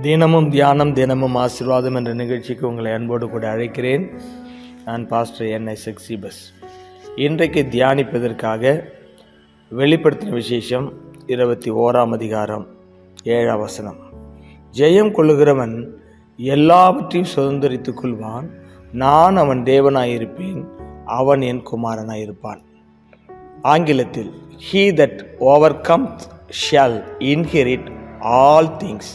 தினமும் தியானம் தினமும் ஆசீர்வாதம் என்ற நிகழ்ச்சிக்கு உங்களை அன்போடு கூட அழைக்கிறேன். நான் பாஸ்டர் என். எஸ் பஸ் இன்றைக்கு தியானிப்பதற்காக வெளிப்படுத்தின விசேஷம் இருபத்தி ஓராம் அதிகாரம் ஏழாம் வசனம். ஜெயம் கொள்ளுகிறவன் எல்லாவற்றையும் சுதந்திரித்துக் கொள்வான். நான் அவன் தேவனாயிருப்பேன் அவன் என் குமாரனாயிருப்பான். ஆங்கிலத்தில் he that overcomes shall inherit all things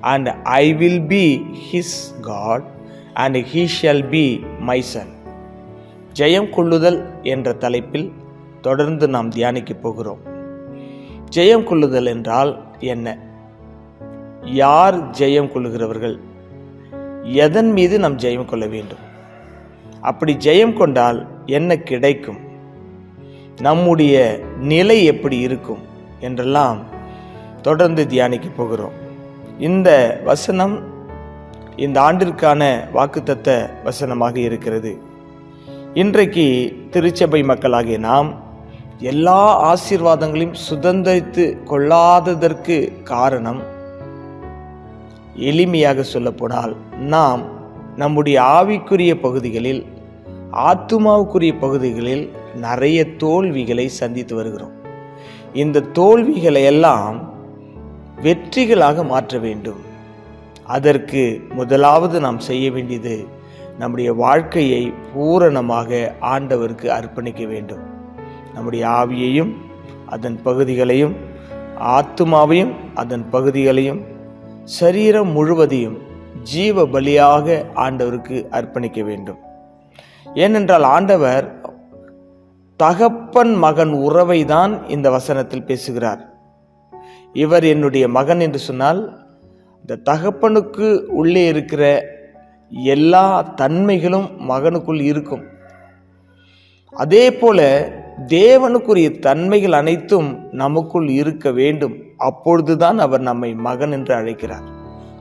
and I will be his God and he shall be my son ஜெயம் கொள்ளுதல் என்ற தலைப்பில் தொடர்ந்து நாம் தியானிக்கப் போகிறோம். ஜெயம் கொள்ளுதல் என்றால் என்ன? யார் ஜெயம் கொள்ளுகிறவர்கள்? எதன் மீது நாம் ஜெயம் கொள்ள வேண்டும்? அப்படி ஜெயம் கொண்டால் என்ன கிடைக்கும்? நம்முடைய நிலை எப்படி இருக்கும் என்றெல்லாம் தொடர்ந்து தியானிக்க போகிறோம். இந்த வசனம் இந்த ஆண்டிற்கான வாக்குத்தத்த வசனமாக இருக்கிறது. இன்றைக்கு திருச்சபை மக்களாகிய நாம் எல்லா ஆசீர்வாதங்களையும் சுதந்திரித்து கொள்ளாததற்கு காரணம் எளிமையாக சொல்லப்போனால் நாம் நம்முடைய ஆவிக்குரிய பகுதிகளில் ஆத்துமாவுக்குரிய பகுதிகளில் நிறைய தோல்விகளை சந்தித்து வருகிறோம். இந்த தோல்விகளை எல்லாம் வெற்றிகளாக மாற்ற வேண்டும். அதற்கு முதலாவது நாம் செய்ய வேண்டியது நம்முடைய வாழ்க்கையை பூரணமாக ஆண்டவருக்கு அர்ப்பணிக்க வேண்டும். நம்முடைய ஆவியையும் அதன் பகுதிகளையும் ஆத்துமாவையும் அதன் பகுதிகளையும் சரீரம் முழுவதையும் ஜீவ பலியாக ஆண்டவருக்கு அர்ப்பணிக்க வேண்டும். ஏனென்றால் ஆண்டவர் தகப்பன் மகன் உறவை தான் இந்த வசனத்தில் பேசுகிறார். இவர் என்னுடைய மகன் என்று சொன்னால் இந்த தகப்பனுக்கு உள்ளே இருக்கிற எல்லா தன்மைகளும் மகனுக்குள் இருக்கும். அதே போல தேவனுக்குரிய தன்மைகள் அனைத்தும் நமக்குள் இருக்க வேண்டும். அப்பொழுதுதான் அவர் நம்மை மகன் என்று அழைக்கிறார்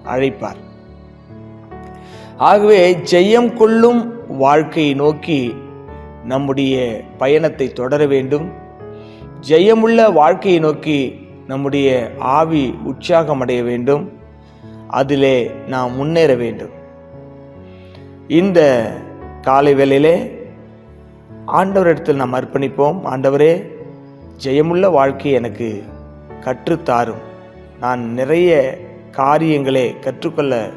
அழைப்பார். ஆகவே ஜெயம் கொள்ளும் வாழ்க்கையை நோக்கி நம்முடைய பயணத்தை தொடர வேண்டும். ஜெயமுள்ள வாழ்க்கையை நோக்கி நம்முடைய ஆவி உற்சாகம் அடைய வேண்டும். அதிலே நாம் முன்னேற வேண்டும். இந்த காலை வேளையிலே ஆண்டவரிடத்தில் நாம் அர்ப்பணிப்போம். ஆண்டவரே ஜெயமுள்ள வாழ்க்கை எனக்கு கற்றுத்தாரும். நான் நிறைய காரியங்களை கற்றுக்கொள்ள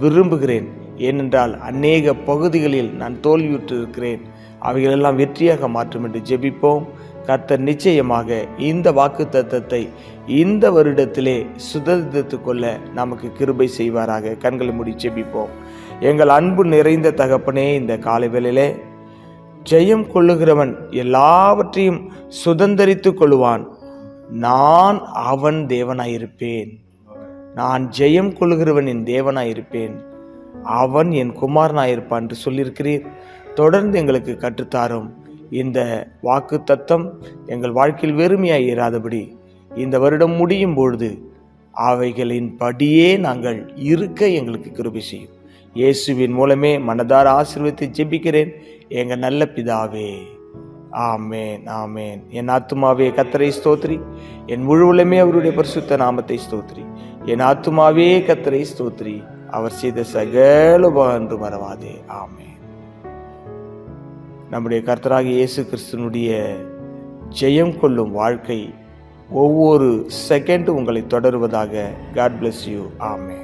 விரும்புகிறேன். ஏனென்றால் அநேக பகுதிகளில் நான் தோல்வியுற்று இருக்கிறேன் அவைகளெல்லாம் வெற்றியாக மாற்றும் என்று ஜெபிப்போம். கர்த்தர் நிச்சயமாக இந்த வாக்கு தத்தத்தை இந்த வருடத்திலே சுதந்திரத்து கொள்ள நமக்கு கிருபை செய்வாராக. கண்களை முடி ஜெபிப்போம். எங்கள் அன்பு நிறைந்த தகப்பனே இந்த காலை வேளையிலே ஜெயம் கொள்ளுகிறவன் எல்லாவற்றையும் சுதந்திரித்து கொள்வான் நான் அவன் தேவனாயிருப்பேன். நான் ஜெயம் கொள்ளுகிறவன் என் தேவனாயிருப்பேன். அவன் என் குமாரனாயிருப்பான் என்று சொல்லியிருக்கிறீர். தொடர்ந்து எங்களுக்கு கற்றுத்தாரும். இந்த வாக்கு தத்தம் எங்கள் வாழ்க்கையில் வெறுமையாக இராதபடி இந்த வருடம் முடியும் பொழுது அவைகளின் படியே நாங்கள் இருக்க எங்களுக்கு கிருபை செய்யும். இயேசுவின் மூலமே மனதார ஆசீர்வத்தை ஜெபிக்கிறேன். எங்கள் நல்ல பிதாவே ஆமேன் ஆமேன். என் ஆத்துமாவே கத்தரை ஸ்தோத்ரி. என் முழுவலுமே அவருடைய பரிசுத்த நாமத்தை ஸ்தோத்ரி. என் ஆத்துமாவே கத்தரை ஸ்தோத்ரி. அவர் செய்த சகல என்று மறவாதே. ஆமேன். நம்முடைய கர்த்தராக இயேசு கிறிஸ்துனுடைய ஜெயம் கொள்ளும் வாழ்க்கை ஒவ்வொரு செகண்டும் உங்களை தொடருவதாக காட் பிளஸ் யூ ஆமே